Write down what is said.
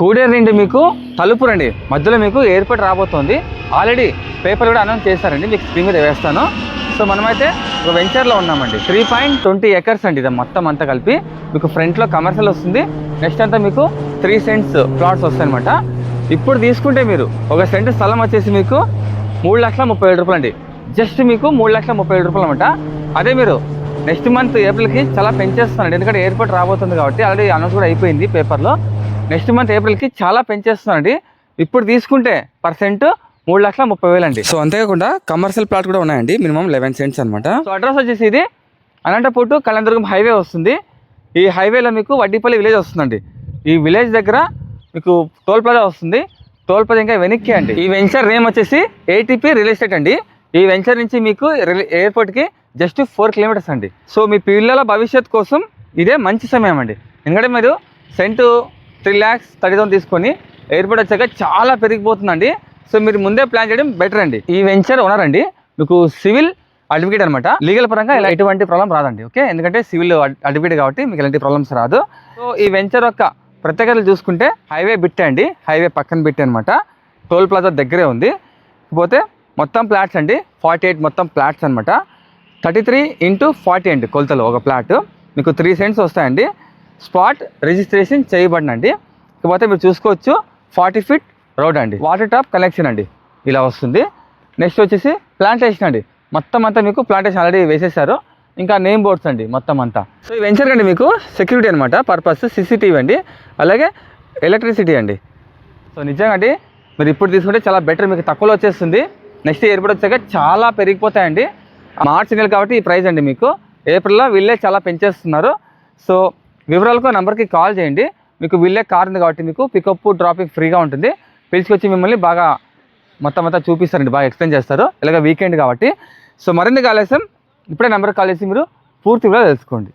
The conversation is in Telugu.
కూడేరు నుండి మీకు తలుపు రండి. మధ్యలో మీకు ఎయిర్పోర్ట్ రాబోతోంది. ఆల్రెడీ పేపర్ కూడా అనౌన్స్ చేశారండి. మీకు స్క్రీన్ మీద వేస్తాను. సో మనమైతే ఒక వెంచర్లో ఉన్నామండి. త్రీ పాయింట్ ట్వంటీ ఎకర్స్ అండి ఇది మొత్తం అంతా కలిపి. మీకు ఫ్రంట్లో కమర్షియల్ వస్తుంది. నెక్స్ట్ అంతా మీకు త్రీ సెంట్స్ ప్లాట్స్ వస్తాయన్నమాట. ఇప్పుడు తీసుకుంటే మీరు ఒక సెంట్ స్థలం వచ్చేసి మీకు మూడు లక్షల ముప్పై ఏడు రూపాయలు అండి జస్ట్ మీకు మూడు లక్షల ముప్పై ఏడు రూపాయలు అనమాట అదే మీరు నెక్స్ట్ మంత్ ఏప్రిల్కి చాలా పెంచేస్తున్నారండి ఎందుకంటే ఎయిర్పోర్ట్ రాబోతుంది కాబట్టి ఆల్రెడీ అనౌన్స్ కూడా అయిపోయింది పేపర్లో నెక్స్ట్ మంత్ ఏప్రిల్కి చాలా పెంచేస్తున్నారండి. ఇప్పుడు తీసుకుంటే పర్సెంట్ మూడు లక్షల ముప్పై వేలు అండి సో అంతేకాకుండా కమర్షియల్ ప్లాట్ కూడా ఉన్నాయండి మినిమం లెవెన్ సెంట్స్ అనమాట సో అడ్రస్ వచ్చేసి ఇది అనంతపూర్ టు కళ్యాణదుర్గం హైవే వస్తుంది. ఈ హైవేలో మీకు వడ్డీపల్లి విలేజ్ వస్తుందండి. ఈ విలేజ్ దగ్గర మీకు టోల్ ప్లాజా వస్తుంది. టోల్ ప్లాజా ఇంకా వెనక్కి అండి. ఈ వెంచర్ నేమ్ వచ్చేసి ఏటీపీ రియల్ ఎస్టేట్ అండి. ఈ వెంచర్ నుంచి మీకు ఎయిర్పోర్ట్కి జస్ట్ ఫోర్ కిలోమీటర్స్ అండి. సో మీ పిల్లల భవిష్యత్ కోసం ఇదే మంచి సమయం అండి. ఎందుకంటే మీరు cent three lakhs thirty thousand తీసుకొని ఎయిర్పోర్ట్ వచ్చాక చాలా పెరిగిపోతుందండి. సో మీరు ముందే ప్లాన్ చేయడం బెటర్ అండి. ఈ వెంచర్ ఓనర్ అండి మీకు సివిల్ అడ్వకేట్ అనమాట లీగల్ పరంగా ఇలా ఎటువంటి ప్రాబ్లం రాదండి ఓకే? ఎందుకంటే సివిల్ అడ్వకేట్ కాబట్టి మీకు ఎలాంటి ప్రాబ్లమ్స్ రాదు. సో ఈ వెంచర్ యొక్క ప్రత్యేకతలు చూసుకుంటే హైవే బిట్ అండి హైవే పక్కన బిట్ అనమాట టోల్ ప్లాజా దగ్గరే ఉంది. పోతే మొత్తం ప్లాట్స్ అండి ఫార్టీ ఎయిట్ మొత్తం ప్లాట్స్ అనమాట థర్టీ త్రీ ఇంటూ ఫార్టీ అండి కొలతలు ఒక ప్లాట్. మీకు త్రీ సెంట్స్ వస్తాయండి. స్పాట్ రిజిస్ట్రేషన్ చేయబడినండి. ఇకపోతే మీరు చూసుకోవచ్చు ఫార్టీ ఫీట్ రోడ్ అండి. వాటర్ టాప్ కలెక్షన్ అండి. ఇలా వస్తుంది. నెక్స్ట్ వచ్చేసి ప్లాంటేషన్ అండి. మొత్తం అంతా మీకు ప్లాంటేషన్ ఆల్రెడీ వేసేసారు. ఇంకా నేమ్ బోర్డ్స్ అండి మొత్తం అంతా. సో ఈ వెంచర్ అండి మీకు సెక్యూరిటీ అనమాట పర్పస్ సీసీటీవీ అండి. అలాగే ఎలక్ట్రిసిటీ అండి. సో నిజంగా అండి మీరు ఇప్పుడు తీసుకుంటే చాలా బెటర్ మీకు తక్కువలో వచ్చేస్తుంది. నెక్స్ట్ ఏర్పాటు వచ్చాక చాలా పెరిగిపోతాయండి. మార్చి నెల కాబట్టి ఈ ప్రైస్ అండి మీకు. ఏప్రిల్లో వీళ్ళే చాలా పెంచేస్తున్నారు. సో వివరాలకు నెంబర్కి కాల్ చేయండి. మీకు వీళ్ళే కార్ ఉంది కాబట్టి మీకు పికప్ డ్రాపింగ్ ఫ్రీగా ఉంటుంది. పిలుచుకొచ్చి మిమ్మల్ని బాగా మొత్తం అంతా చూపిస్తారండి బాగా ఎక్స్ప్లెయిన్ చేస్తారు. ఇలాగ వీకెండ్ కాబట్టి. సో మరిన్ని కాలేసం ఇప్పుడే నెంబర్కి కాల్ చేసి మీరు పూర్తి కూడా తెలుసుకోండి.